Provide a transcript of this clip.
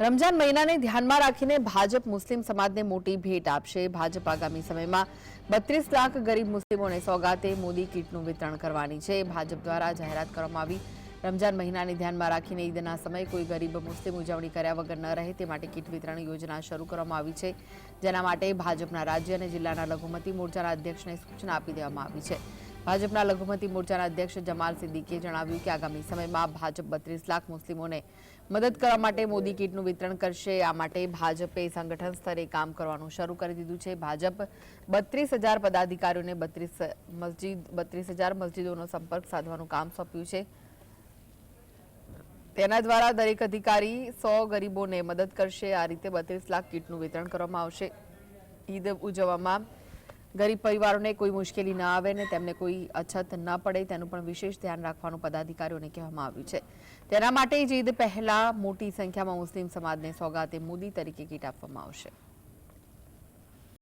રમજાન મહિનાને ધ્યાનમાં રાખીને ભાજપ મુસ્લિમ સમાજને મોટી ભેટ આપશે. ભાજપ આગામી સમયમાં બત્રીસ લાખ ગરીબ મુસ્લિમોને સોગાતે મોદી કીટનું વિતરણ કરવાની છે. ભાજપ દ્વારા જાહેરાત કરવામાં આવી. રમજાન મહિનાને ધ્યાનમાં રાખીને ઈદના સમયે કોઈ ગરીબ મુસ્લિમ ઉજવણી કર્યા વગર ન રહે તે માટે કીટ વિતરણ યોજના શરૂ કરવામાં આવી છે. જેના માટે ભાજપના રાજ્ય અને જિલ્લાના લઘુમતી મોરચાના અધ્યક્ષને સૂચના આપી દેવામાં આવી છે. ભાજપના લઘુમતી મોરચાના અધ્યક્ષ જમાલ સિદ્દીકીએ જણાવ્યું કે આગામી સમયમાં ભાજપ બત્રીસ લાખ મુસ્લિમોને મદદ કરવા માટે મોદી કીટનું વિતરણ કરશે. આ માટે ભાજપે સંગઠન સ્તરે કામ કરવાનું શરૂ કરી દીધું છે. ભાજપ બત્રીસ હજાર પદાધિકારીઓને બત્રીસ મસ્જિદ, બત્રીસ હજાર મસ્જિદોનો સંપર્ક સાધવાનું કામ સોંપ્યું છે. તેના દ્વારા દરેક અધિકારી સો ગરીબોને મદદ કરશે. આ રીતે બત્રીસ લાખ કીટનું વિતરણ કરવામાં આવશે. ઈદ ઉજવવામાં ગરીબ પરિવારોને કોઈ મુશ્કેલી ન આવે ને તેમને કોઈ અછત ન પડે, તેનું પણ વિશેષ ધ્યાન રાખવાનું પદાધિકારીઓને કહેવામાં આવ્યું છે. તેના માટે જ ઈદ પહેલા મોટી સંખ્યામાં મુસ્લિમ સમાજને સોગાતે મોદી તરીકે કીટ આપવામાં આવશે.